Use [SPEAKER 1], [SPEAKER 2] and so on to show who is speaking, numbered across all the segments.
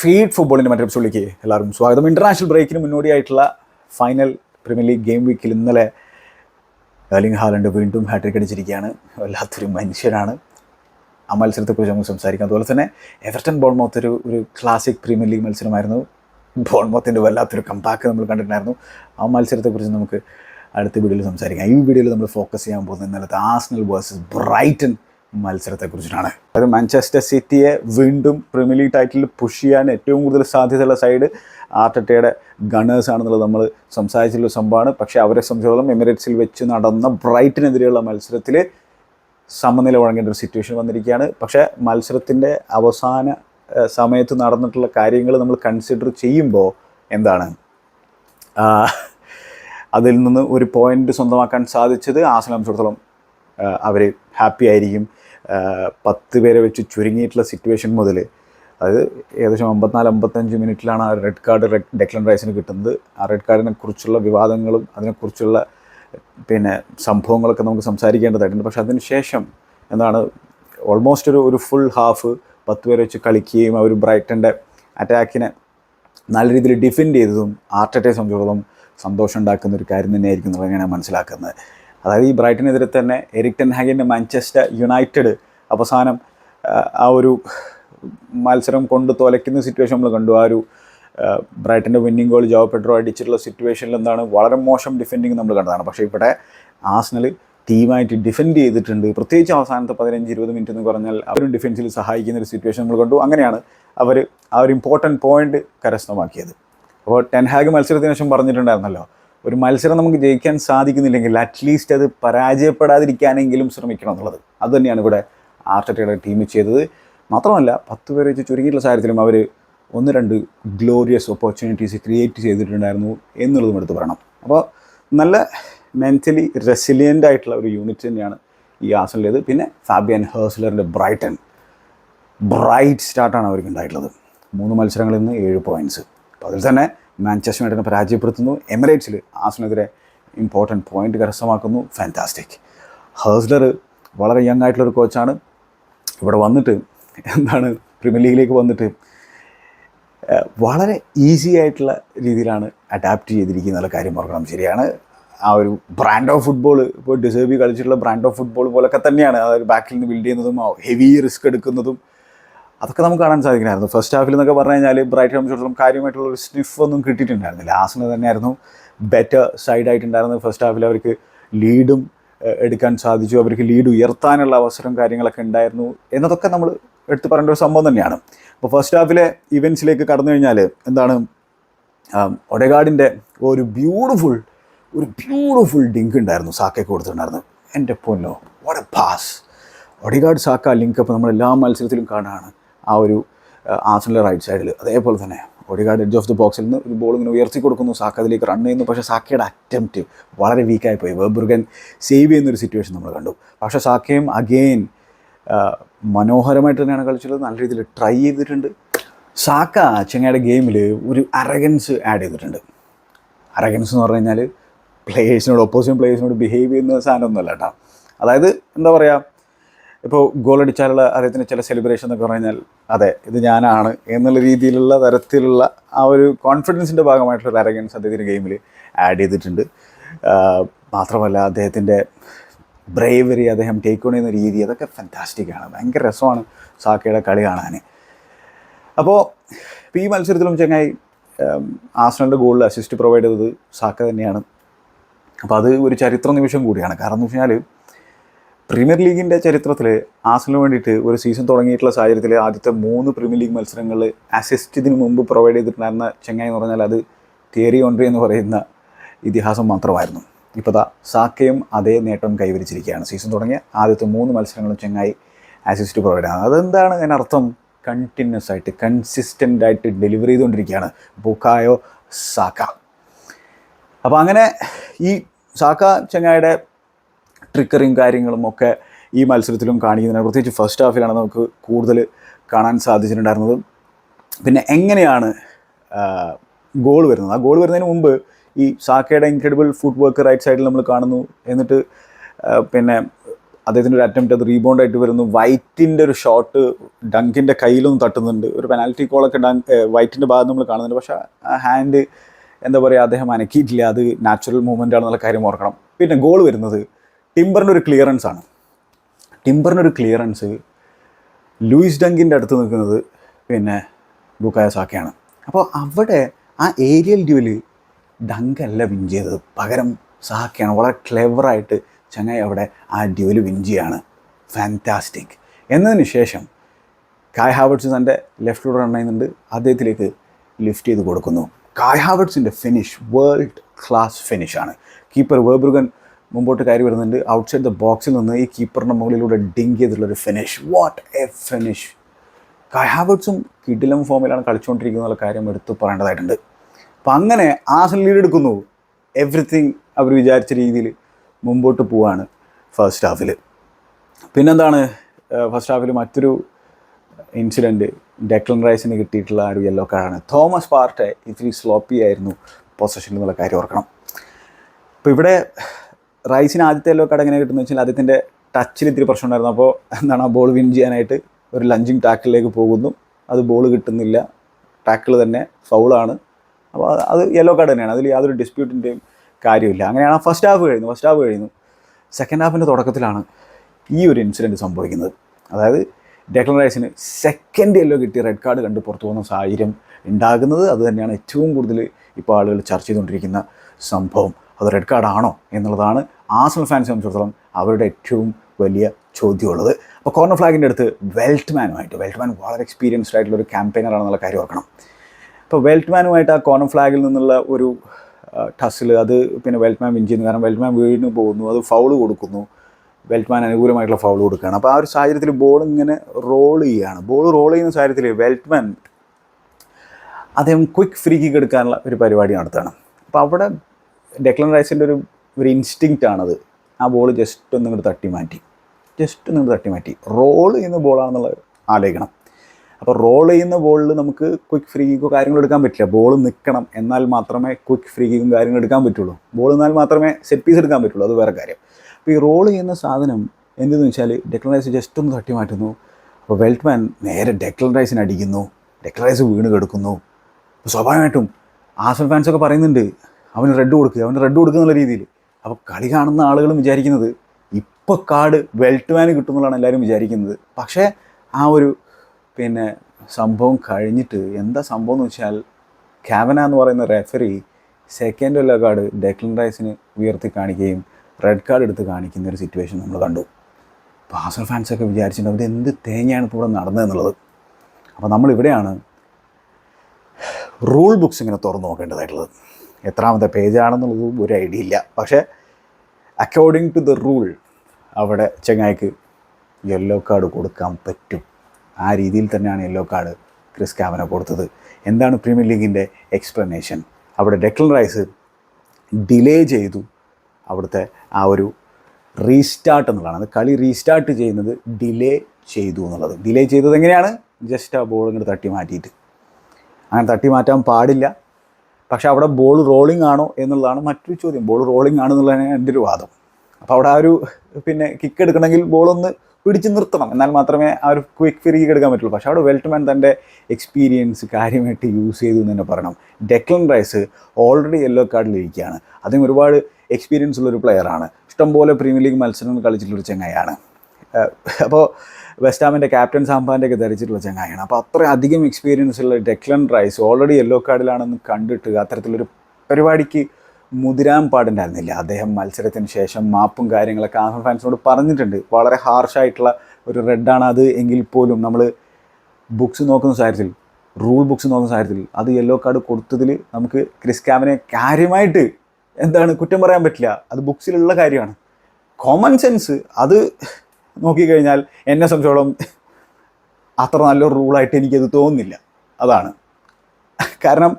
[SPEAKER 1] Feed ഫുട്ബോളിന്റെ മറ്റൊരു എപ്പിസോഡിലേക്ക് എല്ലാവർക്കും സ്വാഗതം. ഇന്റർനാഷണൽ ബ്രേക്കിന് മുന്നോടിയായിട്ടുള്ള ഫൈനൽ പ്രീമിയർ ലീഗ് ഗെയിം വീക്കിൽ ഇന്നലെ എർലിംഗ് ഹാലൻഡ് വീണ്ടും ഹാട്രിക് അടിച്ചിരിക്കുകയാണ്. വല്ലാത്തൊരു മനുഷ്യനാണ്. ആ മത്സരത്തെക്കുറിച്ച് നമുക്ക് സംസാരിക്കാം. അതുപോലെ തന്നെ എവർട്ടൺ ബോൺമോത്ത് ഒരു ഒരു ക്ലാസിക് പ്രീമിയർ ലീഗ് മത്സരമായിരുന്നു. ബോൺമോത്തിന്റെ വല്ലാത്തൊരു കമ്പാക്ക് നമ്മൾ കണ്ടിട്ടുണ്ടായിരുന്നു. ആ മത്സരത്തെക്കുറിച്ച് നമുക്ക് അടുത്ത വീഡിയോയിൽ സംസാരിക്കാം. ഈ വീഡിയോയിൽ നമ്മൾ ഫോക്കസ് ചെയ്യാൻ പോകുന്നത് ഇന്നലത്തെ ആസ്നൽ വേഴ്സസ് ബ്രൈറ്റൺ മത്സരത്തെക്കുറിച്ചാണ് അത് മാഞ്ചസ്റ്റർ സിറ്റിയെ വീണ്ടും പ്രീമിയർ ലീഗ് ടൈറ്റിൽ പുഷ് ചെയ്യാൻ ഏറ്റവും കൂടുതൽ സാധ്യതയുള്ള സൈഡ് ആർട്ടറ്റയുടെ ഗണേഴ്സ് ആണെന്നുള്ളത് നമ്മൾ സംസാരിച്ചിട്ടുള്ള സംഭവമാണ്. പക്ഷേ അവരെ സംബന്ധിച്ചോളം എമിറേറ്റ്സിൽ വെച്ച് നടന്ന ബ്രൈറ്റിനെതിരെയുള്ള മത്സരത്തിൽ സമനില വഴങ്ങേണ്ട ഒരു സിറ്റുവേഷൻ വന്നിരിക്കുകയാണ്. പക്ഷേ മത്സരത്തിന്റെ അവസാന സമയത്ത് നടന്നിട്ടുള്ള കാര്യങ്ങൾ നമ്മൾ കൺസിഡർ ചെയ്യുമ്പോൾ എന്താണ്? ആ, അതിൽ നിന്ന് ഒരു പോയിന്റ് സ്വന്തമാക്കാൻ സാധിച്ചത് ആസനം സംബന്ധിച്ചിടത്തോളം അവർ ഹാപ്പി ആയിരിക്കും. ആ, പത്ത് പേരെ വെച്ച് ചുരുങ്ങിയിട്ടുള്ള സിറ്റുവേഷൻ മുതൽ അത് ഏകദേശം അമ്പത്തിനാല് അമ്പത്തഞ്ച് മിനിറ്റിലാണ് ആ റെഡ് കാർഡ് റെഡ് ഡെക്ലൻ റൈസിന് കിട്ടുന്നത്. ആ റെഡ് കാർഡിനെ കുറിച്ചുള്ള വിവാദങ്ങളും അതിനെക്കുറിച്ചുള്ള പിന്നെ സംഭവങ്ങളൊക്കെ നമുക്ക് സംസാരിക്കേണ്ടതായിട്ടുണ്ട്. പക്ഷേ അതിനുശേഷം എന്താണ് ഓൾമോസ്റ്റ് ഒരു ഒരു ഫുൾ ഹാഫ് പത്ത് പേരെ വെച്ച് കളിക്കുകയും അവർ ബ്രൈറ്റന്റെ അറ്റാക്കിനെ നല്ല രീതിയിൽ ഡിഫെൻഡ് ചെയ്തതും ആർട്ടറ്റെ സംബന്ധിച്ചിടത്തോളം സന്തോഷം ഉണ്ടാക്കുന്ന ഒരു കാര്യം തന്നെയായിരിക്കും എന്നുള്ളത് ഞാൻ മനസ്സിലാക്കുന്നത്. അതായത് ഈ ബ്രൈറ്റനെതിരെ തന്നെ എറിക് ടെൻ ഹാഗിന്റെ മാഞ്ചസ്റ്റർ യുണൈറ്റഡ് അവസാനം ആ ഒരു മത്സരം കൊണ്ട് തോലയ്ക്കുന്ന സിറ്റുവേഷൻ നമ്മൾ കണ്ടു. ആ ഒരു ബ്രൈറ്റന്റെ വിന്നിംഗ് ഗോൾ ജോ പെട്രോ അടിച്ചിട്ടുള്ള സിറ്റുവേഷനിൽ എന്താണ് വളരെ മോശം ഡിഫെൻഡിങ് നമ്മൾ കണ്ടതാണ്. പക്ഷേ ഇവിടെ ആസ്നൽ ടീമായിട്ട് ഡിഫെൻഡ് ചെയ്തിട്ടുണ്ട്. പ്രത്യേകിച്ച് അവസാനത്തെ പതിനഞ്ച് ഇരുപത് മിനിറ്റ് എന്ന് പറഞ്ഞാൽ അവരും ഡിഫെൻസിൽ സഹായിക്കുന്ന ഒരു സിറ്റുവേഷൻ നമ്മൾ കണ്ടു. അങ്ങനെയാണ് അവർ ആ ഒരു ഇമ്പോർട്ടന്റ് പോയിന്റ് കരസ്ഥമാക്കിയത്. അപ്പോൾ ടെൻഹാഗ് മത്സരത്തിന് ശേഷം പറഞ്ഞിട്ടുണ്ടായിരുന്നല്ലോ ഒരു മത്സരം നമുക്ക് ജയിക്കാൻ സാധിക്കുന്നില്ലെങ്കിൽ അറ്റ്ലീസ്റ്റ് അത് പരാജയപ്പെടാതിരിക്കാനെങ്കിലും ശ്രമിക്കണം എന്നുള്ളത്. അതുതന്നെയാണ് ഇവിടെ ആർട്ടറ്റയുടെ ടീം ചെയ്തത്. മാത്രമല്ല പത്ത് പേരെ വെച്ച് ചുരുങ്ങിയിട്ടുള്ള സാഹചര്യത്തിലും അവർ ഒന്ന് രണ്ട് ഗ്ലോറിയസ് ഓപ്പർച്യൂണിറ്റീസ് ക്രിയേറ്റ് ചെയ്തിട്ടുണ്ടായിരുന്നു എന്നുള്ളതും എടുത്ത് പറയണം. അപ്പോൾ നല്ല മെന്റലി റെസിലിയന്റ് ആയിട്ടുള്ള ഒരു യൂണിറ്റ് തന്നെയാണ് ഈ ആസനിലേത് പിന്നെ ഫാബിയൻ ഹേഴ്സ്ലറിന്റെ ബ്രൈറ്റൺ. ബ്രൈറ്റ് സ്റ്റാർട്ടാണ് അവർക്ക് ഉണ്ടായിട്ടുള്ളത്. മൂന്ന് മത്സരങ്ങളിൽ നിന്ന് ഏഴ് പോയിന്റ്സ് അപ്പോൾ അതിൽ തന്നെ മാഞ്ചസ്റ്റർ യുണൈറ്റിനെ പരാജയപ്പെടുത്തുന്നു. എമിറേറ്റ്സിൽ ആസിനെതിരെ ഇമ്പോർട്ടന്റ് പോയിന്റ് കരസ്ഥമാക്കുന്നു. ഫാന്റാസ്റ്റിക് ഹേഴ്സ്ലർ വളരെ യങ് ആയിട്ടുള്ളൊരു കോച്ചാണ് ഇവിടെ വന്നിട്ട് എന്താണ്? പ്രീമിയർ ലീഗിലേക്ക് വന്നിട്ട് വളരെ ഈസി ആയിട്ടുള്ള രീതിയിലാണ് അഡാപ്റ്റ് ചെയ്തിരിക്കുന്ന കാര്യം ഓർക്കണം. ശരിയാണ്. ആ ഒരു ബ്രാൻഡ് ഓഫ് ഫുട്ബോൾ ഇപ്പോൾ ഡിസേർബി കളിച്ചിട്ടുള്ള ബ്രാൻഡ് ഓഫ് ഫുട്ബോൾ പോലൊക്കെ തന്നെയാണ്. അതായത് ബാക്കിൽ നിന്ന് ബിൽഡ് ചെയ്യുന്നതും ഹെവി റിസ്ക് എടുക്കുന്നതും അതൊക്കെ നമുക്ക് കാണാൻ സാധിക്കണമായിരുന്നു ഫസ്റ്റ് ഹാഫിൽ എന്നൊക്കെ പറഞ്ഞു കഴിഞ്ഞാൽ ബ്രൈറ്റ് സംബന്ധിച്ചിടത്തോളം കാര്യമായിട്ടുള്ള ഒരു സ്നിഫ് ഒന്നും കിട്ടിയിട്ടുണ്ടായിരുന്നില്ല. ആസിന് തന്നെയായിരുന്നു ബെറ്റർ സൈഡായിട്ടുണ്ടായിരുന്നത് ഫസ്റ്റ് ഹാഫിൽ അവർക്ക് ലീഡും എടുക്കാൻ സാധിച്ചു. അവർക്ക് ലീഡ് ഉയർത്താനുള്ള അവസരം കാര്യങ്ങളൊക്കെ ഉണ്ടായിരുന്നു എന്നതൊക്കെ നമ്മൾ എടുത്തു പറയേണ്ട ഒരു സംഭവം തന്നെയാണ്. അപ്പോൾ ഫസ്റ്റ് ഹാഫിലെ ഇവന്റ്സിലേക്ക് കടന്നു കഴിഞ്ഞാൽ എന്താണ്? ഒഡെഗാർഡിന്റെ ഒരു ബ്യൂട്ടിഫുൾ ഒരു ബ്യൂട്ടിഫുൾ ഡിങ്ക് ഉണ്ടായിരുന്നു സാക്കയ്ക്ക് കൊടുത്തിട്ടുണ്ടായിരുന്നു എന്റെ പൊന്നോ what a pass Odegaard Saka link അപ്പോൾ നമ്മൾ എല്ലാ മത്സരത്തിലും കാണുകയാണ് ആ ഒരു ആസണിലെ റൈറ്റ് സൈഡിൽ അതേപോലെ തന്നെ ഒഡിഗാർഡ് എഡ്ജ് ഓഫ് ദി ബോക്സിൽ നിന്ന് ഒരു ബോൾ ഇങ്ങനെ ഉയർത്തി കൊടുക്കുന്നു. സാക്ക അതിലേക്ക് റൺ ചെയ്യുന്നു. പക്ഷേ സാക്കയുടെ അറ്റംപ്റ്റ് വളരെ വീക്കായി പോയി. വെബുർഗൻ സേവ് ചെയ്യുന്ന ഒരു സിറ്റുവേഷൻ നമ്മൾ കണ്ടു. പക്ഷേ സാക്കയും അഗെയിൻ മനോഹരമായിട്ട് തന്നെയാണ് കളിച്ചത്. നല്ല രീതിയിൽ ട്രൈ ചെയ്തിട്ടുണ്ട്. സാക്ക ചെങ്ങയുടെ ഗെയിമിൽ ഒരു അറഗൻസ് ആഡ് ചെയ്തിട്ടുണ്ട്. അറഗൻസ് എന്ന് പറഞ്ഞു കഴിഞ്ഞാൽ പ്ലേയേഴ്സിനോട് ഒപ്പോസിഷൻ പ്ലേയേഴ്സിനോട് ബിഹേവ് ചെയ്യുന്ന സാധനമൊന്നുമല്ല കേട്ടോ. അതായത് എന്താ പറയുക ഇപ്പോൾ ഗോൾ അടിച്ചാലുള്ള അദ്ദേഹത്തിന്റെ ചില സെലിബ്രേഷൻ എന്നൊക്കെ പറഞ്ഞാൽ അതെ ഇത് ഞാനാണ് എന്നുള്ള രീതിയിലുള്ള തരത്തിലുള്ള ആ ഒരു കോൺഫിഡൻസിന്റെ ഭാഗമായിട്ടുള്ള ഒരു അരഗൻസ് അദ്ദേഹത്തിന്റെ ഗെയിമിൽ ആഡ് ചെയ്തിട്ടുണ്ട്. മാത്രമല്ല അദ്ദേഹത്തിന്റെ ബ്രേവറി അദ്ദേഹം ടേക്ക് ഓൺ ചെയ്യുന്ന രീതി അതൊക്കെ ഫാന്റാസ്റ്റിക്കാണ് ഭയങ്കര രസമാണ് സാക്കയുടെ കളി കാണാൻ അപ്പോൾ ഈ മത്സരത്തിലും ചങ്ങായി ആസ്നലിന്റെ ഗോളിൽ അസിസ്റ്റ് പ്രൊവൈഡ് ചെയ്തത് സാക്ക തന്നെയാണ്. അപ്പോൾ അത് ഒരു ചരിത്ര നിമിഷം കൂടിയാണ്. കാരണം എന്ന് വെച്ച് കഴിഞ്ഞാൽ പ്രീമിയർ ലീഗിന്റെ ചരിത്രത്തിൽ ആസിന് വേണ്ടിയിട്ട് ഒരു സീസൺ തുടങ്ങിയിട്ടുള്ള സാഹചര്യത്തിൽ ആദ്യത്തെ മൂന്ന് പ്രീമിയർ ലീഗ് മത്സരങ്ങൾ അസിസ്റ്റ് ഇതിന് മുമ്പ് പ്രൊവൈഡ് ചെയ്തിട്ടുണ്ടായിരുന്ന ചെങ്ങായി എന്ന് പറഞ്ഞാൽ അത് തിയറി ഓൺട്രി എന്ന് പറയുന്ന ഇതിഹാസം മാത്രമായിരുന്നു. ഇപ്പോൾ ദാ സാക്കയും അതേ നേട്ടം കൈവരിച്ചിരിക്കുകയാണ്. സീസൺ തുടങ്ങിയ ആദ്യത്തെ മൂന്ന് മത്സരങ്ങളും ചെങ്ങായി അസിസ്റ്റ് പ്രൊവൈഡ് ആണ് അതെന്താണ് അതിനർത്ഥം കണ്ടിന്യൂസ് ആയിട്ട് കൺസിസ്റ്റന്റ് ആയിട്ട് ഡെലിവറി ചെയ്തുകൊണ്ടിരിക്കുകയാണ് ബുക്കായോ സാക്ക. അപ്പോൾ അങ്ങനെ ഈ സാക്ക ചെങ്ങായുടെ ട്രിക്കറിങ് കാര്യങ്ങളും ഒക്കെ ഈ മത്സരത്തിലും കാണിക്കുന്നതിന് പ്രത്യേകിച്ച് ഫസ്റ്റ് ഹാഫിലാണ് നമുക്ക് കൂടുതൽ കാണാൻ സാധിച്ചിട്ടുണ്ടായിരുന്നത്. പിന്നെ എങ്ങനെയാണ് ഗോൾ വരുന്നത്? ആ ഗോൾ വരുന്നതിന് മുമ്പ് ഈ സാക്കയുടെ ഇൻക്രെഡിബിൾ ഫുഡ് വർക്ക് റൈറ്റ് സൈഡിൽ നമ്മൾ കാണുന്നു. എന്നിട്ട് പിന്നെ അദ്ദേഹത്തിന്റെ ഒരു അറ്റംപ്റ്റ് അത് റീബൗണ്ട് ആയിട്ട് വരുന്നു. വൈറ്റിന്റെ ഒരു ഷോട്ട് ഡങ്കിന്റെ കയ്യിലൊന്നും തട്ടുന്നുണ്ട്. ഒരു പെനാൽറ്റി കോളൊക്കെ ഡങ്ക് വൈറ്റിന്റെ ഭാഗത്ത് നമ്മൾ കാണുന്നുണ്ട്. പക്ഷേ ആ ഹാൻഡ് എന്താ പറയുക അദ്ദേഹം അനക്കിയിട്ടില്ല. അത് നാച്ചുറൽ മൂവ്മെന്റ് ആണെന്നുള്ള കാര്യം ഓർക്കണം. പിന്നെ ഗോൾ വരുന്നത് ടിംബറിന്റെ ഒരു ക്ലിയറൻസ് ആണ്. ടിംബറിന്റെ ഒരു ക്ലിയറൻസ് ലൂയിസ് ഡങ്കിന്റെ അടുത്ത് നിൽക്കുന്നത് പിന്നെ ബുക്കായ സാക്കയാണ്. അപ്പോൾ അവിടെ ആ ഏരിയൽ ഡ്യൂവിൽ ഡങ്കല്ല വിൻ ചെയ്തത്. പകരം സാക്കയാണ് വളരെ ക്ലെവറായിട്ട് ചങ്ങായി അവിടെ ആ ഡ്യൂവിൽ വിൻ ചെയ്യാണ്. ഫാന്റാസ്റ്റിക് എന്നതിന് ശേഷം കായ് ഹാവർട്സ് തന്റെ ലെഫ്റ്റിലൂടെ റൺ ചെയ്യുന്നുണ്ട്. അദ്ദേഹത്തിലേക്ക് ലിഫ്റ്റ് ചെയ്ത് കൊടുക്കുന്നു. കായ് ഹാവർട്സിന്റെ ഫിനിഷ് വേൾഡ് ക്ലാസ് ഫിനിഷാണ് കീപ്പർ വേബ്രുഗൻ മുമ്പോട്ട് കയറി വരുന്നുണ്ട്. ഔട്ട്സൈഡ് ദ ബോക്സിൽ നിന്ന് ഈ കീപ്പറിന്റെ മുകളിലൂടെ ഡിങ്ക് ചെയ്തിട്ടുള്ളൊരു ഫിനിഷ് വാട്ട് എ ഫിനിഷ് കായ് കിഡിലും ഫോമിലാണ് കളിച്ചുകൊണ്ടിരിക്കുന്ന കാര്യം എടുത്തു പറയേണ്ടതായിട്ടുണ്ട്. അപ്പം അങ്ങനെ ആസൻ ലീഡ് എടുക്കുന്നു. എവറിത്തിങ് അവർ വിചാരിച്ച രീതിയിൽ മുമ്പോട്ട് പോവാണ് ഫസ്റ്റ് ഹാഫിൽ പിന്നെന്താണ് ഫസ്റ്റ് ഹാഫിൽ മറ്റൊരു ഇൻസിഡന്റ് ഡെക്ലൻ റൈസിന് കിട്ടിയിട്ടുള്ള ഒരു യെല്ലോ കാർഡാണ് തോമസ് പാർട്ടെ ഇത്തിരി സ്ലോപ്പി ആയിരുന്നു പൊസഷൻ എന്നുള്ള കാര്യം ഓർക്കണം. അപ്പോൾ ഇവിടെ റൈസിന് ആദ്യത്തെ യെല്ലോ കാർഡ് എങ്ങനെ വെച്ചാൽ അദ്ദേഹത്തിന്റെ ടച്ചിൽ ഇത്തിരി പ്രശ്നം ഉണ്ടായിരുന്നു അപ്പോൾ എന്താണ് ബോൾ വിൻ ചെയ്യാനായിട്ട് ഒരു ലഞ്ചിങ് ടാക്കിലേക്ക് പോകുന്നു. അത് ബോൾ കിട്ടുന്നില്ല. ടാക്കിൾ തന്നെ ഫൗളാണ് അപ്പോൾ അത് യെല്ലോ കാർഡ് തന്നെയാണ്. അതിൽ യാതൊരു ഡിസ്പ്യൂട്ടിന്റെയും കാര്യമില്ല. അങ്ങനെയാണ് ഫസ്റ്റ് ഹാഫ് കഴിയുന്നു ഫസ്റ്റ് ഹാഫ് കഴിയുന്നു. സെക്കൻഡ് ഹാഫിന്റെ തുടക്കത്തിലാണ് ഈ ഒരു ഇൻസിഡന്റ് സംഭവിക്കുന്നത്. അതായത് ഡെക്ലൻ റൈസിന് സെക്കൻഡ് യെല്ലോ കിട്ടിയ റെഡ് കാർഡ് കണ്ട് പുറത്തു പോകുന്ന സാഹചര്യം ഉണ്ടാകുന്നത്. അതുതന്നെയാണ് ഏറ്റവും കൂടുതൽ ഇപ്പോൾ ആളുകൾ ചർച്ച ചെയ്തുകൊണ്ടിരിക്കുന്ന സംഭവം. അത് റെഡ് കാർഡാണോ എന്നുള്ളതാണ് ആസൽ ഫാൻസ് സംബന്ധിച്ചിടത്തോളം അവരുടെ ഏറ്റവും വലിയ ചോദ്യമുള്ളത്. അപ്പോൾ കോർണർ ഫ്ലാഗിന്റെ അടുത്ത് വെൽറ്റ്മാനുമായിട്ട് വെൽറ്റ്മാൻ വളരെ എക്സ്പീരിയൻസ്ഡ് ആയിട്ടുള്ള ഒരു ക്യാമ്പയിനറാണെന്നുള്ള കാര്യം ഓർക്കണം. അപ്പോൾ വെൽറ്റ്മാനുമായിട്ട് ആ കോർണർ ഫ്ലാഗിൽ നിന്നുള്ള ഒരു ടസിൽ അത് പിന്നെ വെൽറ്റ്മാൻ വിൻ ചെയ്യുന്നു. കാരണം വെൽറ്റ്മാൻ വീണ് പോകുന്നു അത് ഫൗൾ കൊടുക്കുന്നു. വെൽറ്റ്മാൻ അനുകൂലമായിട്ടുള്ള ഫൗൾ കൊടുക്കുകയാണ്. അപ്പോൾ ആ ഒരു സാഹചര്യത്തിൽ ബോൾ ഇങ്ങനെ റോൾ ചെയ്യുകയാണ്. ബോൾ റോൾ ചെയ്യുന്ന സാഹചര്യത്തിൽ വെൽറ്റ്മാൻ അദ്ദേഹം ക്വിക്ക് ഫ്രീ കിക്ക് എടുക്കാനുള്ള ഒരു പരിപാടി നടത്തുകയാണ്. അപ്പോൾ അവിടെ ഡെക്ലൻ റൈസിന്റെ ഒരു ഒരു ഇൻസ്റ്റിങ്ക്റ്റ് ആണത്. ആ ബോൾ ജസ്റ്റ് ഒന്ന് ഇങ്ങോട്ട് തട്ടി മാറ്റി. ജസ്റ്റ് ഒന്ന് ഇങ്ങോട്ട് തട്ടി മാറ്റി. റോൾ ചെയ്യുന്ന ബോളാണെന്നുള്ള ആലോചിക്കണം. അപ്പോൾ റോൾ ചെയ്യുന്ന ബോളിൽ നമുക്ക് ക്വിക്ക് ഫ്രീ കിക്കോ കാര്യങ്ങളോ എടുക്കാൻ പറ്റില്ല. ബോൾ നിൽക്കണം എന്നാൽ മാത്രമേ ക്വിക്ക് ഫ്രീ കിക്കും കാര്യങ്ങളും എടുക്കാൻ പറ്റുള്ളൂ. ബോൾ എന്നാൽ മാത്രമേ സെറ്റ് പീസ് എടുക്കാൻ പറ്റുള്ളൂ. അത് വേറെ കാര്യം. അപ്പോൾ ഈ റോൾ ചെയ്യുന്ന സാധനം എന്തെന്ന് വെച്ചാൽ ഡെക്ലൻ റൈസ് ജസ്റ്റ് ഒന്ന് തട്ടി മാറ്റുന്നു. അപ്പോൾ വെൽറ്റ്മാൻ നേരെ ഡെക്ലൻ റൈസിന് അടിക്കുന്നു. ഡെക്ലൻ റൈസ് വീണ് കിടക്കുന്നു. സ്വാഭാവികമായിട്ടും ആസൽ ഫാൻസൊക്കെ പറയുന്നുണ്ട് അവന് റെഡ് കൊടുക്കുക അവന് റെഡ് കൊടുക്കുക എന്നുള്ള രീതിയിൽ. അപ്പോൾ കളി കാണുന്ന ആളുകളും വിചാരിക്കുന്നത് ഇപ്പോൾ കാർഡ് വെൽറ്റ്മാന് കിട്ടുമെന്നുള്ളതാണ് എല്ലാവരും വിചാരിക്കുന്നത്. പക്ഷേ ആ ഒരു പിന്നെ സംഭവം കഴിഞ്ഞിട്ട് എന്താ സംഭവം എന്ന് വെച്ചാൽ ക്യാബന എന്ന് പറയുന്ന referee second yellow card Declan റൈസിന് ഉയർത്തി കാണിക്കുകയും റെഡ് കാർഡ് എടുത്ത് കാണിക്കുന്ന ഒരു സിറ്റുവേഷൻ നമ്മൾ കണ്ടു. ആസൽ ഫാൻസൊക്കെ വിചാരിച്ചിട്ടുണ്ട് അവർ എന്ത് തേങ്ങയാണ് ഇപ്പോൾ ഇവിടെ നടന്നതെന്നുള്ളത് അപ്പോൾ നമ്മളിവിടെയാണ് റൂൾ ബുക്സ് ഇങ്ങനെ തുറന്നു നോക്കേണ്ടതായിട്ടുള്ളത്. എത്രാമത്തെ പേജാണെന്നുള്ളതും ഒരു ഐഡിയ ഇല്ല. പക്ഷേ അക്കോർഡിംഗ് ടു ദ റൂൾ അവിടെ ചെങ്ങായിക്ക് യെല്ലോ കാർഡ് കൊടുക്കാൻ പറ്റും. ആ രീതിയിൽ തന്നെയാണ് യെല്ലോ കാർഡ് ക്രിസ് കാവന കൊടുത്തത്. എന്താണ് പ്രീമിയർ ലീഗിന്റെ എക്സ്പ്ലനേഷൻ അവിടെ ഡെക്ലൻ റൈസ് ഡിലേ ചെയ്തു അവിടുത്തെ ആ ഒരു റീസ്റ്റാർട്ട് എന്നുള്ളതാണ്. കളി റീസ്റ്റാർട്ട് ചെയ്യുന്നത് ഡിലേ ചെയ്തു എന്നുള്ളത്. ഡിലേ ചെയ്തത് എങ്ങനെയാണ്? ജസ്റ്റ് ആ ബോൾ ഇങ്ങോട്ട് തട്ടി മാറ്റിയിട്ട്. അങ്ങനെ തട്ടി മാറ്റാൻ പാടില്ല. പക്ഷെ അവിടെ ബോൾ റോളിംഗ് ആണോ എന്നുള്ളതാണ് മറ്റൊരു ചോദ്യം. ബോൾ റോളിംഗ് ആണെന്നുള്ളതാണ് എന്റെ ഒരു വാദം. അപ്പോൾ അവിടെ ആ ഒരു പിന്നെ കിക്ക് എടുക്കണമെങ്കിൽ ബോളൊന്ന് പിടിച്ച് നിർത്തണം. എന്നാൽ മാത്രമേ ആ ഒരു ക്വിക്ക് കിക്ക് എടുക്കാൻ പറ്റുള്ളൂ. പക്ഷേ അവിടെ വെൽറ്റ്മാൻ തന്റെ എക്സ്പീരിയൻസ് കാര്യമായിട്ട് യൂസ് ചെയ്തു എന്ന് തന്നെ പറയണം. ഡെക്ലൻ റൈസ് ഓൾറെഡി യെല്ലോ കാർഡിലിരിക്കുകയാണ് അദ്ദേഹം ഒരുപാട് എക്സ്പീരിയൻസ് ഉള്ളൊരു പ്ലെയറാണ് ഇഷ്ടംപോലെ പ്രീമിയർ ലീഗ് മത്സരങ്ങൾ കളിച്ചിട്ടുള്ളൊരു ചങ്ങായാണ് അപ്പോൾ വെസ്റ്റാമിന്റെ ക്യാപ്റ്റൻ സാമ്പാന്റെ ഒക്കെ ധരിച്ചിട്ടുള്ള ചങ്ങായാണ് അപ്പോൾ അത്ര അധികം എക്സ്പീരിയൻസ് ഉള്ള ഡെക്ലൻ റൈസ് ഓൾറെഡി യെല്ലോ കാർഡിലാണെന്ന് കണ്ടിട്ട് അത്തരത്തിലൊരു പരിപാടിക്ക് മുതിരാൻ പാടുണ്ടായിരുന്നില്ല. അദ്ദേഹം മത്സരത്തിന് ശേഷം മാപ്പും കാര്യങ്ങളൊക്കെ ആഫൻ ഫാൻസിനോട് പറഞ്ഞിട്ടുണ്ട്. വളരെ ഹാർഷായിട്ടുള്ള ഒരു റെഡാണ് അത് എങ്കിൽ പോലും നമ്മൾ ബുക്സ് നോക്കുന്ന സാഹചര്യത്തിൽ റൂൾ ബുക്സ് നോക്കുന്ന സാഹചര്യത്തിൽ അത് യെല്ലോ കാർഡ് കൊടുത്തതിൽ നമുക്ക് ക്രിസ് ക്യാമിനെ കാര്യമായിട്ട് എന്താണ് കുറ്റം പറയാൻ പറ്റില്ല. അത് ബുക്സിലുള്ള കാര്യമാണ്. കോമൺ സെൻസ് അത് നോക്കിക്കഴിഞ്ഞാൽ എന്നെ സംബന്ധിച്ചോളം അത്ര നല്ലൊരു റൂളായിട്ട് എനിക്കത് തോന്നുന്നില്ല. അതാണ്. കാരണം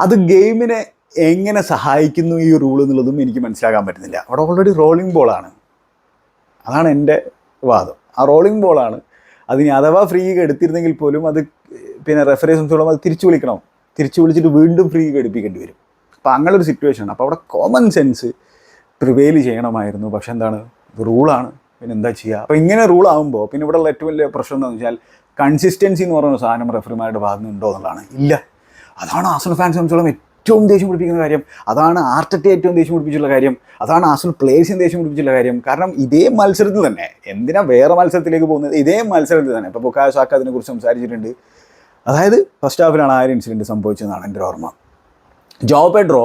[SPEAKER 1] അത് ഗെയിമിനെ എങ്ങനെ സഹായിക്കുന്നു ഈ റൂൾ എന്നുള്ളതും എനിക്ക് മനസ്സിലാക്കാൻ പറ്റുന്നില്ല. അവിടെ ഓൾറെഡി റോളിംഗ് ബോളാണ് അതാണ് എന്റെ വാദം. ആ റോളിംഗ് ബോളാണ് അതിന് അഥവാ ഫ്രീ എടുത്തിരുന്നെങ്കിൽ പോലും അത് പിന്നെ റെഫറെ സംബന്ധിച്ചോളം അത് തിരിച്ചു വിളിക്കണം. തിരിച്ചു വിളിച്ചിട്ട് വീണ്ടും ഫ്രീ എടുപ്പിക്കേണ്ടി വരും. അപ്പോൾ അങ്ങനൊരു ആണ്. അപ്പോൾ അവിടെ കോമൺ സെൻസ് പ്രിവെയിൽ ചെയ്യണമായിരുന്നു. പക്ഷെ എന്താണ്? റൂളാണ് പിന്നെ എന്താ ചെയ്യുക അപ്പോൾ ഇങ്ങനെ റൂൾ ആകുമ്പോൾ പിന്നെ ഇവിടെ ഉള്ള ഏറ്റവും വലിയ പ്രശ്നം എന്താണെന്ന് വെച്ചാൽ കൺസിസ്റ്റൻസി എന്ന് പറയുന്ന സാധനം റെഫറിമാരുടെ ഭാഗത്ത് ഉണ്ടോ എന്നുള്ളതാണ്. ഇല്ല. അതാണ് ആസണൽ ഫാൻസ് സംബന്ധിച്ചോളം ഏറ്റവും ദേഷ്യം പിടിപ്പിക്കുന്ന കാര്യം. അതാണ് ആർട്ടറ്റെ ഏറ്റവും ദേഷ്യം പിടിപ്പിച്ചുള്ള കാര്യം. അതാണ് ആസണൽ പ്ലേയേഴ്സിന് ദേഷ്യം പിടിപ്പിച്ചുള്ള കാര്യം. കാരണം ഇതേ മത്സരത്തിൽ തന്നെ എന്തിനാ വേറെ മത്സരത്തിലേക്ക് പോകുന്നത്? ഇതേ മത്സരത്തിൽ തന്നെ ഇപ്പോൾ ബുക്കായ സാക്ക അതിനെക്കുറിച്ച് സംസാരിച്ചിട്ടുണ്ട്. അതായത് ഫസ്റ്റ് ഹാഫിലാണ് ആ ഒരു ഇൻസിഡന്റ് സംഭവിച്ചതെന്നാണ് എന്റെ ഓർമ്മ. ജോ പെഡ്രോ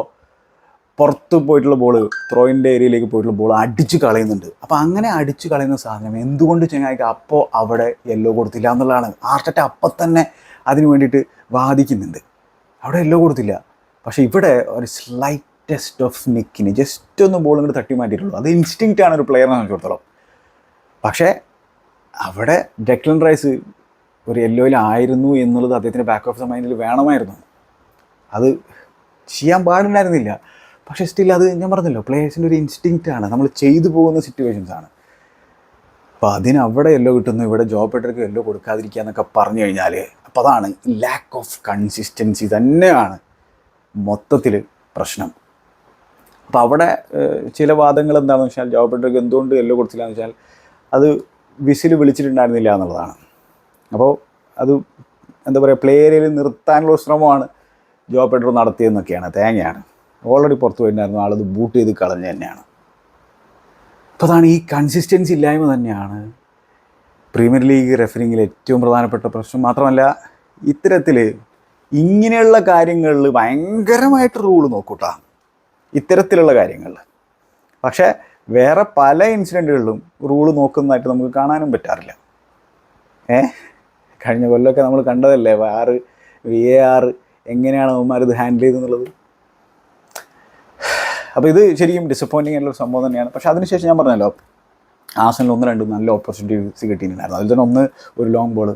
[SPEAKER 1] പുറത്ത് പോയിട്ടുള്ള ബോൾ ത്രോയിന്റെ ഏരിയയിലേക്ക് പോയിട്ടുള്ള ബോൾ അടിച്ച് കളയുന്നുണ്ട്. അപ്പോൾ അങ്ങനെ അടിച്ച് കളയുന്ന സാധനം എന്തുകൊണ്ട് ചെങ്ങായിക്ക് അപ്പോൾ അവിടെ യെല്ലോ കൊടുത്തില്ല എന്നുള്ളതാണ്. ആർട്ടറ്റ അപ്പം തന്നെ അതിന് വേണ്ടിയിട്ട് വാദിക്കുന്നുണ്ട്. അവിടെ യെല്ലോ കൊടുത്തില്ല. പക്ഷേ ഇവിടെ ഒരു സ്ലൈറ്റസ്റ്റ് ഓഫ് നിക്കിന് ജസ്റ്റ് ഒന്ന് ബോൾ ഇങ്ങോട്ട് തട്ടി മാറ്റിയിട്ടുള്ളൂ. അത് ഇൻസ്റ്റിങ്റ്റ് ആണ് ഒരു പ്ലെയറിനെ സംബന്ധിച്ചിടത്തോളം. പക്ഷേ അവിടെ ഡെക്ലൻ റൈസ് ഒരു യെല്ലോയിലായിരുന്നു എന്നുള്ളത് അദ്ദേഹത്തിന്റെ ബാക്ക് ഓഫ് ദ മൈൻഡിൽ വേണമായിരുന്നു. അത് ചെയ്യാൻ പാടുണ്ടായിരുന്നില്ല. പക്ഷേ സ്റ്റിൽ അത് ഞാൻ പറഞ്ഞല്ലോ പ്ലേയേഴ്സിന്റെ ഒരു ഇൻസ്റ്റിങ്ക്റ്റ് ആണ്. നമ്മൾ ചെയ്തു പോകുന്ന സിറ്റുവേഷൻസ് ആണ്. അപ്പോൾ അതിന് അവിടെ എല്ലോ കിട്ടുന്നു ഇവിടെ ജോബ് പെട്ടർക്ക് എല്ലോ കൊടുക്കാതിരിക്കുക എന്നൊക്കെ പറഞ്ഞു കഴിഞ്ഞാൽ അപ്പോൾ അതാണ് ലാക്ക് ഓഫ് കൺസിസ്റ്റൻസി തന്നെയാണ് മൊത്തത്തിൽ പ്രശ്നം. അപ്പോൾ അവിടെ ചില വാദങ്ങൾ എന്താണെന്ന് വെച്ചാൽ ജോബ് പെട്ടർക്ക് എന്തുകൊണ്ട് എല്ലോ കൊടുത്തില്ല എന്ന് വെച്ചാൽ അത് വിസിൽ വിളിച്ചിട്ടുണ്ടായിരുന്നില്ല എന്നുള്ളതാണ്. അപ്പോൾ അത് എന്താ പറയുക പ്ലെയറിൽ നിർത്താനുള്ള ഒരു ശ്രമമാണ് ജോബ് പെഡ്രോ നടത്തിയതെന്നൊക്കെയാണ് തേങ്ങയാണ്. ഓൾറെഡി പുറത്ത് പോയിട്ടുണ്ടായിരുന്നു ആളത് ബൂട്ട് ചെയ്ത് കളഞ്ഞ് തന്നെയാണ്. അപ്പോൾ അതാണ് ഈ കൺസിസ്റ്റൻസി ഇല്ലായ്മ തന്നെയാണ് പ്രീമിയർ ലീഗ് റെഫറിങ്ങിൽ ഏറ്റവും പ്രധാനപ്പെട്ട പ്രശ്നം. മാത്രമല്ല ഇത്തരത്തിൽ ഇങ്ങനെയുള്ള കാര്യങ്ങളിൽ ഭയങ്കരമായിട്ട് റൂൾ നോക്കൂട്ടാ. ഇത്തരത്തിലുള്ള കാര്യങ്ങളിൽ. പക്ഷേ വേറെ പല ഇൻസിഡന്റുകളിലും റൂൾ നോക്കുന്നതായിട്ട് നമുക്ക് കാണാനും പറ്റാറില്ല. ഏ? കഴിഞ്ഞ കൊല്ലമൊക്കെ നമ്മൾ കണ്ടതല്ലേ ആറ് വി എ ആറ് എങ്ങനെയാണ് അവന്മാർ ഇത് ഹാൻഡിൽ ചെയ്തെന്നുള്ളത് അപ്പോൾ ഇത് ശരിക്കും ഡിസപ്പോയിന്റിംഗ് ആയിട്ടുള്ള സംഭവം തന്നെയാണ്. പക്ഷേ അതിനുശേഷം ഞാൻ പറഞ്ഞല്ലോ ആസനിൽ ഒന്ന് രണ്ട് നല്ല ഓപ്പർച്യൂണിറ്റീസ് കിട്ടിയിട്ടുണ്ടായിരുന്നു. അതിൽ തന്നെ ഒന്ന് ഒരു ലോങ് ബോൾ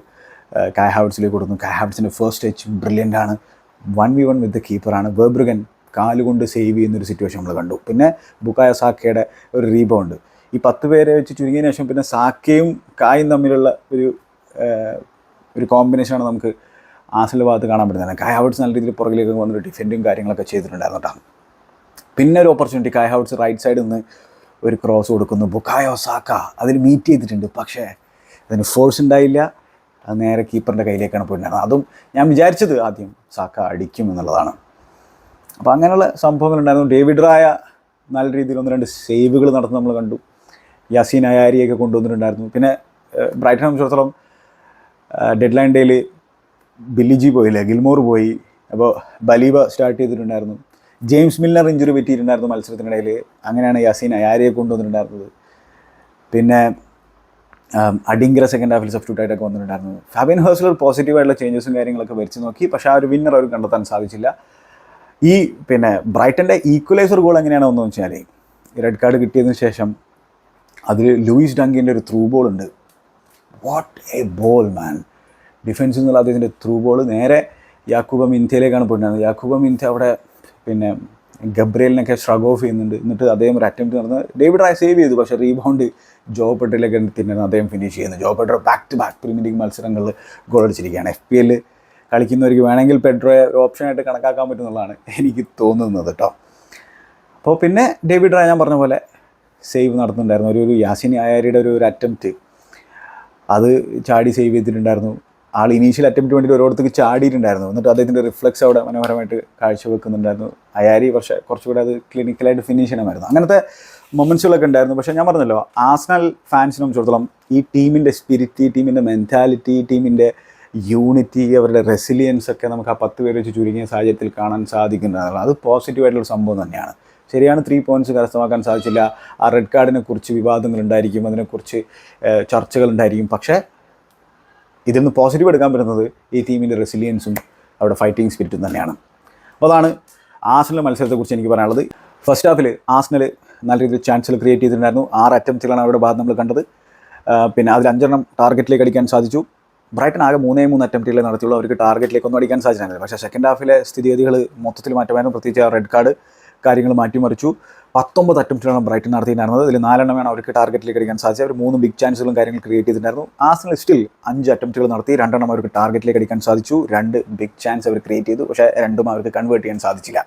[SPEAKER 1] കായ് ഹാബിറ്റ്സിലേക്ക് കൊടുക്കുന്നു കായ് ഹാബിറ്റ്സിന്റെ ഫസ്റ്റ് ടച്ച് ബ്രില്യന്റ് ആണ്. One v one with the കീപ്പറാണ് Verbruggen കാലുകൊണ്ട് സേവ് ചെയ്യുന്നൊരു സിറ്റുവേഷൻ നമ്മൾ കണ്ടു. പിന്നെ ബുക്കായ സാക്കയുടെ ഒരു റീബൗണ്ട് ഈ പത്ത് പേരെ വെച്ച് ചുരുങ്ങിയതിന് ശേഷം പിന്നെ സാക്കയും കായും തമ്മിലുള്ള ഒരു ഒരു കോമ്പിനേഷനാണ് നമുക്ക് ആസിലെ ഭാഗത്ത് കാണാൻ പറ്റുന്നത്. കായ് ഹാബിറ്റ്സ് നല്ല രീതിയിൽ പുറകിലേക്ക് വന്നിട്ട് ഡിഫെൻഡും കാര്യങ്ങളൊക്കെ ചെയ്തിട്ടുണ്ടായിരുന്നു കേട്ടോ. പിന്നെ ഒരു ഓപ്പർച്യൂണിറ്റി കായ് ഹൗട്ട്സ് റൈറ്റ് സൈഡിൽ നിന്ന് ഒരു ക്രോസ് കൊടുക്കുന്നു. ബുക്കായോ സാക്ക അതിൽ മീറ്റ് ചെയ്തിട്ടുണ്ട്. പക്ഷേ അതിന് ഫോഴ്സ് ഉണ്ടായില്ല. നേരെ കീപ്പറിന്റെ കയ്യിലേക്കാണ് പോയിട്ടുണ്ടായിരുന്നത് അതും ഞാൻ വിചാരിച്ചത് ആദ്യം സാക്ക അടിക്കും എന്നുള്ളതാണ്. അപ്പോൾ അങ്ങനെയുള്ള സംഭവങ്ങളുണ്ടായിരുന്നു ഡേവിഡ് റായ നല്ല രീതിയിൽ ഒന്ന് രണ്ട് സേവുകൾ നടത്തുന്നത് നമ്മൾ കണ്ടു. യാസീൻ അയാരിയൊക്കെ കൊണ്ടുവന്നിട്ടുണ്ടായിരുന്നു. പിന്നെ ബ്രൈറ്റൺ സംബന്ധിച്ചിടത്തോളം ഡെഡ് ലൈൻ ഡേയിൽ ബില്ലിജി പോയില്ലേ? ഗിൽമോർ പോയി. അപ്പോൾ ബലീബ സ്റ്റാർട്ട് ചെയ്തിട്ടുണ്ടായിരുന്നു. ജെയിംസ് മില്ലർ ഇഞ്ചുറി പറ്റിയിട്ടുണ്ടായിരുന്നു മത്സരത്തിനിടയിൽ അങ്ങനെയാണ് യാസീൻ അയാരയെ കൊണ്ടുവന്നിട്ടുണ്ടായിരുന്നത്. പിന്നെ അഡിങ്കര സെക്കൻഡ് ഹാഫിൽ സബ്സ്റ്റിറ്റ്യൂട്ട് ആയിട്ടൊക്കെ ഫാബിൻ ഹേഴ്സലർ പോസിറ്റീവായിട്ടുള്ള ചേഞ്ചസും കാര്യങ്ങളൊക്കെ വരച്ച് നോക്കി. പക്ഷേ ആ ഒരു വിന്നർ അവർ കണ്ടെത്താൻ സാധിച്ചില്ല. ഈ പിന്നെ ബ്രൈറ്റന്റെ ഈക്വലൈസർ ഗോൾ എങ്ങനെയാണ് വന്നതെന്ന് വെച്ചാൽ റെഡ് കാർഡ് കിട്ടിയതിന് ശേഷം അതിൽ ലൂയിസ് ഡങ്കിന്റെ ഒരു ത്രൂ ബോൾ ഉണ്ട്. വാട്ട് എ ബോൾ മാൻ ഡിഫൻസിൽ നിന്നുള്ള അദ്ദേഹത്തിന്റെ ത്രൂ ബോൾ നേരെ യാക്കൂബ ഇന്ത്യയിലേക്കാണ് പോയിട്ടുണ്ടായിരുന്നത്. യാക്കൂബ ഇന്ത്യ അവിടെ പിന്നെ ഗബ്രിയലിനൊക്കെ ഷ്രഗ് ഓഫ് ചെയ്യുന്നുണ്ട്. എന്നിട്ട് അദ്ദേഹം ഒരു അറ്റംപ്റ്റ് നടന്ന് ഡേവിഡ് റായ് സേവ് ചെയ്തു. പക്ഷേ റീബൗണ്ട് ജോ പെട്ടറിലേക്ക് തിന്നിരുന്നു അദ്ദേഹം ഫിനിഷ് ചെയ്യുന്നു. Joao Pedro back to back Premier League മത്സരങ്ങളിൽ ഗോൾ അടിച്ചിരിക്കുകയാണ്. എഫ് പി എൽ കളിക്കുന്നവർക്ക് വേണമെങ്കിൽ പെട്രോയെ ഒരു ഓപ്ഷനായിട്ട് കണക്കാക്കാൻ പറ്റുന്നുള്ളതാണ് എനിക്ക് തോന്നുന്നത് കേട്ടോ അപ്പോൾ പിന്നെ ഡേവിഡ് റായ് ഞാൻ പറഞ്ഞ പോലെ സേവ് നടത്തുന്നുണ്ടായിരുന്നു ഒരു ഒരു യാസിനി ആയാരിയുടെ ഒരു ഒരു അറ്റംപ്റ്റ് അത് ചാടി സേവ് ചെയ്തിട്ടുണ്ടായിരുന്നു. ആൾ ഇനീഷ്യൽ അറ്റംപ്റ്റ് വേണ്ടി ഓരോരുത്തർക്ക് ചാടിയിട്ടുണ്ടായിരുന്നു. എന്നിട്ട് അദ്ദേഹത്തിന്റെ റിഫ്ലക്സ് അവിടെ മനോഹരമായിട്ട് കാഴ്ചവെക്കുന്നുണ്ടായിരുന്നു. അയാരി പക്ഷേ കുറച്ചുകൂടെ അത് ക്ലിനിക്കലായിട്ട് ഫിനിഷ് ചെയ്യണമായിരുന്നു. അങ്ങനത്തെ മൊമെൻസുകളൊക്കെ ഉണ്ടായിരുന്നു. പക്ഷേ ഞാൻ പറഞ്ഞല്ലോ ആസ്നൽ ഫാൻസിനെ സംബന്ധിച്ചിടത്തോളം ഈ ടീമിന്റെ സ്പിരിറ്റ് ടീമിന്റെ മെന്റാലിറ്റി ടീമിന്റെ യൂണിറ്റി അവരുടെ റെസിലിയൻസ് ഒക്കെ നമുക്ക് ആ പത്ത് പേര് വെച്ച് ചുരുങ്ങിയ സാഹചര്യത്തിൽ കാണാൻ സാധിക്കുന്നതാണ്. അത് പോസിറ്റീവായിട്ടുള്ള സംഭവം തന്നെയാണ്. ശരിയാണ് ത്രീ പോയിന്റ്സ് കരസ്ഥമാക്കാൻ സാധിച്ചില്ല. ആ റെഡ് കാർഡിനെക്കുറിച്ച് വിവാദങ്ങളുണ്ടായിരിക്കും അതിനെക്കുറിച്ച് ചർച്ചകളുണ്ടായിരിക്കും. പക്ഷേ ഇതിൽ നിന്ന് പോസിറ്റീവ് എടുക്കാൻ പറ്റുന്നത് ഈ ടീമിന്റെ റെസിലിയൻസും അവിടെ ഫൈറ്റിംഗ് സ്പിരിറ്റും തന്നെയാണ്. അപ്പോൾ അതാണ് ആസ്നൽ മത്സരത്തെക്കുറിച്ച് എനിക്ക് പറയാനുള്ളത്. ഫസ്റ്റ് ഹാഫിൽ ആസ്നൽ നല്ല രീതിയിൽ ചാൻസുകൾ ക്രിയേറ്റ് ചെയ്തിട്ടുണ്ടായിരുന്നു. ആറ് അറ്റംപ്റ്റുകളാണ് അവരുടെ ഭാഗത്ത് നമ്മൾ കണ്ടത്. പിന്നെ അതിൽ അഞ്ചെണ്ണം ടാർഗറ്റിലേക്ക് അടിക്കാൻ സാധിച്ചു. ബ്രൈറ്റൺ ആകെ മൂന്നേ മൂന്ന് അറ്റംപ്റ്റുകളെ നടത്തിയുള്ളൂ. അവർക്ക് ടാർഗറ്റിലേക്ക് ഒന്നും അടിക്കാൻ സാധിച്ചില്ല. പക്ഷേ സെക്കൻഡ് ഹാഫിലെ സ്ഥിതിഗതികൾ മൊത്തത്തിൽ മാറ്റമായിരുന്നു. പ്രത്യേകിച്ച് റെഡ് കാർഡ് കാര്യങ്ങൾ മാറ്റിമറിച്ചു. പത്തൊമ്പത് അറ്റംപ്റ്റിലാണ് ബ്രൈറ്റൺ നടത്തിയിട്ടുണ്ടായിരുന്നത്. ഇതിൽ നാലെണ്ണമാണ് അവർക്ക് ടാർഗറ്റിലേക്ക് അടിക്കാൻ സാധിച്ചത്. അവർ മൂന്ന് ബിഗ് ചാൻസുകളും കാര്യങ്ങൾ ക്രിയേറ്റ് ചെയ്തിട്ടുണ്ടായിരുന്നു. ആസ്നൽ സ്റ്റിൽ അഞ്ച് അറ്റംപ്റ്റുകൾ നടത്തി രണ്ടെണ്ണം അവർക്ക് ടാർഗറ്റിലേക്ക് അടിക്കാൻ സാധിച്ചു. രണ്ട് ബിഗ് ചാൻസ് അവർ ക്രിയേറ്റ് ചെയ്തു. പക്ഷേ രണ്ടും അവർക്ക് കൺവേർട്ട് ചെയ്യാൻ സാധിച്ചില്ല.